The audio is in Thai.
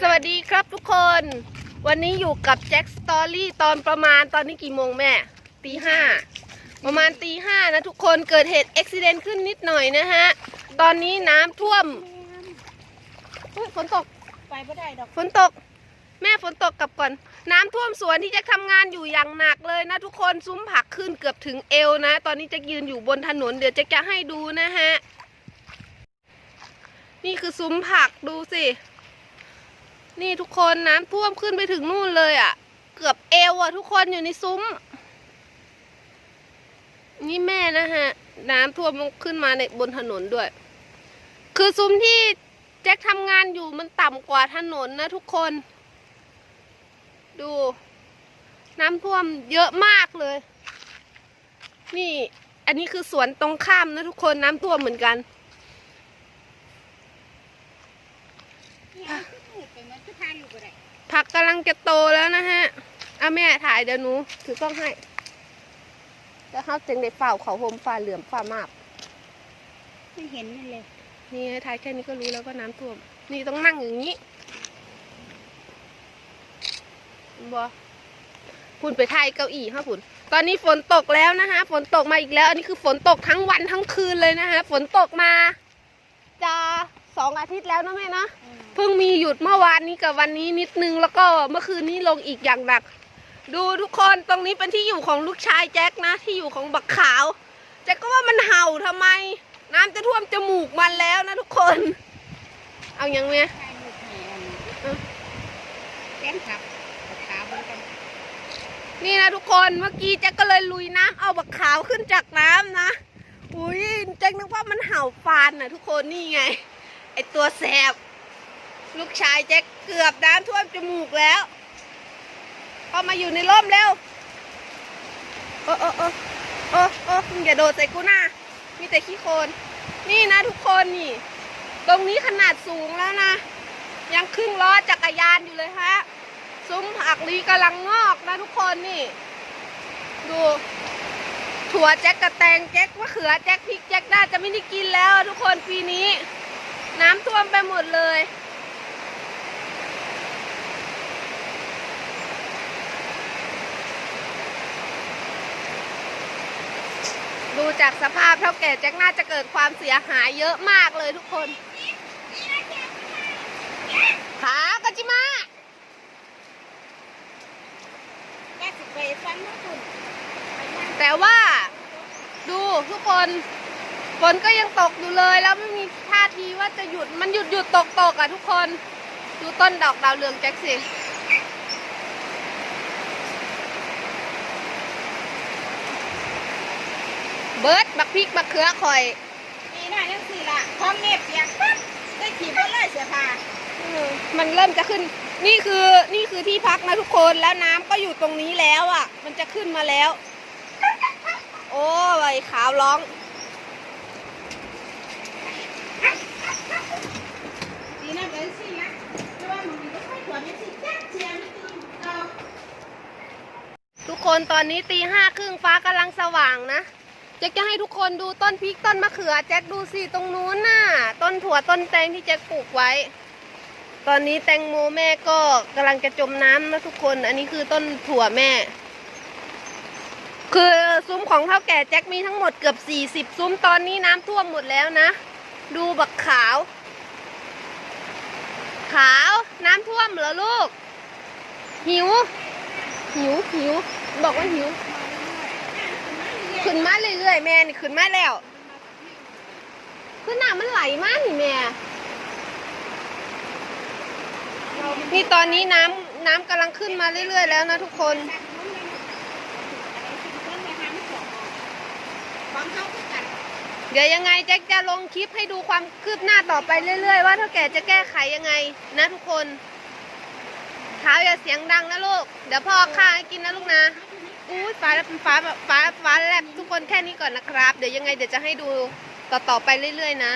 สวัสดีครับทุกคน วันนี้อยู่กับแจ็คสตอรี่ตอนประมาณตอนนี้กี่โมงแม่ตีห้าประมาณตีห้านะทุกคนเกิดเหตุอุบิเหตุขึ้นนิดหน่อยนะฮะ ตอนนี้น้ำท่วมเฮ้ยฝนตกไปไม่ได้ดอกฝนตก แม่ฝนตกกลับก่อน น้ำท่วมสวนที่แจะทำงานอยู่อย่างหนักเลยนะทุกคนซุ้มผักขึ้นเกือบถึงเอวนะ ตอนนี้จะยืนอยู่บนถนนเดี๋ยวจะจะให้ดูนะฮะ นี่คือซุ้มผักดูสิ นี่ทุกคนน้ำท่วมขึ้นไปถึงนู่นเลยอะ่ะ เกือบเอวอะ่ะ ทุกคนอยู่ในซุ้ม นี่แม่นะฮะ น้ำท่วมขึ้นมาในบนถนนด้วย คือซุ้มที่แจ็คทำงานอยู่มันต่ำกว่าถนนนะทุกคน ดู น้ำท่วมเยอะมากเลย นี่ อันนี้คือสวนตรงข้ามนะทุกคนน้ำท่วมเหมือนกันเอาขึ้นไปมันจะทานอยู่ก็ได้ ผักกำลังจะโตแล้วนะฮะเอาแม่ถ่ายเดี๋ยวหนูถือกล้องให้ แล้วเขาจึงได้เฝ้าเขาโฮมฟ้าเหลื่อมฟ้ามากไม่เห็นนั่นเลย นี่ถ่ายแค่นี้ก็รู้แล้วว่าน้ำท่วม นี่ต้องนั่งอย่างนี้บอพุ่นไปถ่ายเก้าอี้ค่ะพุ่นตอนนี้ฝนตกแล้วนะคะ ฝนตกมาอีกแล้ว อันนี้คือฝนตกทั้งวันทั้งคืนเลยนะคะ ฝนตกมา จะสองอาทิตย์แล้วนะแม่นะ เพิ่งมีหยุดเมื่อวานนี้กับวันนี้นิดนึงแล้วก็เมื่อคืนนี้ลงอีกอย่างหนัก ดูทุกคนตรงนี้เป็นที่อยู่ของลูกชายแจ็คนะ ที่อยู่ของบักขาวแจ็คก็ว่ามันเห่าทำไม น้ำจะท่วมจมูกมันแล้วนะทุกคน เอาอย่างเนี้ยนอยู่ไหนอันนี้เออแก้มขับกับขาบนกันนี่นะทุกคนเมื่อกี้แจ็คก็เลยลุยน้ำเอาบักขาวขึ้นจากน้ำนะอุ้ยแจ็คนึกว่ามันเห่าฟานนะทุกคนนี่ไงไอตัวแสบ ลูกชายแจ็คเกือบน้ำท่วมจมูกแล้วพอมาอยู่ในร่มเร็ว โอ้โอ้โอ้โอ้โอ้มึงอย่าโดดใส่กูนะมีแต่ขี้โคลนนี่นะทุกคนนี่ ตรงนี้ขนาดสูงแล้วนะ ยังครึ่งล้อจักรยานอยู่เลยฮะ ซุ้มผักนี้กำลังงอกนะทุกคนนี่ ดูถั่วแจ็คกระแตงแจ็คมะเขือแจ็คพริกแจ็คน่าจะไม่ได้กินแล้วทุกคนปีนี้ น้ำท่วมไปหมดเลย ดูจากสภาพเท่าแก่แจ็คน่าจะเกิดความเสียหายเยอะมากเลยทุกคน ขากจิมาแก้สิไปฟันนะคุณไปนั่งแต่ว่า ดูทุกคนฝนก็ยังตกอยู่เลยแล้วไม่มีท่าทีว่าจะหยุดมันหยุดหยุดตกตกอะทุกคน ดูต้นดอกดาวเรืองแจ็คสิ เบิร์ดบักพริกบักเขือข่อยนี่น่ายังสี่ละพร้อมเน็บเปียกปั๊บได้ขี่บนเลยเสียผ้าเออมันเริ่มจะขึ้น นี่คือนี่คือที่พักนะทุกคนแล้วน้ำก็อยู่ตรงนี้แล้วอะ มันจะขึ้นมาแล้ว โอ้ยขาวร้องดีนะเป็นสี่ละแต่ว่ามันมีก็ค่อยขวดไม่สิแจ๊กเชียร์ไม่ตีเอาทุกคนตอนนี้ตีห้าครึ่งฟ้ากำลังสว่างนะแจ็คจะให้ทุกคนดูต้นพริกต้นมะเขือ แจ็คดูสิตรงนู้นน่ะ ต้นถั่วต้นแตงที่แจ็คปลูกไว้ ตอนนี้แตงโมแม่ก็กำลังจะจมน้ำนะทุกคน อันนี้คือต้นถั่วแม่ คือซุ้มของเท่าแก่แจ็คมีทั้งหมดเกือบสี่สิบซุ้มตอนนี้น้ำท่วมหมดแล้วนะ ดูบักขาว ขาวน้ำท่วมเหรอลูก หิว หิวหิว บอกว่าหิว ขึ้นมาเรื่อยๆแม่นี่ขึ้นมาแล้วคือน้ำมันไหลมากนี่แม่นี่ตอนนี้น้ำน้ำกำลังขึ้นมาเรื่อยๆแล้วนะทุกคนเดี๋ยวยังไงแจ็คจะลงคลิปให้ดูความคืบหน้าต่อไปเรื่อยๆ ว่าเท่าแก่จะแก้ไขยังไงนะทุกคนเท้าอย่าเสียงดังนะลูก เดี๋ยวพ่อข้าวให้กินนะลูกนะ อุ้ยฟ้าฟ้าฟ้าฟ้าแลบทุกคนแค่นี้ก่อนนะครับ เดี๋ยวยังไงเดี๋ยวจะให้ดูต่อๆไปเรื่อยๆนะ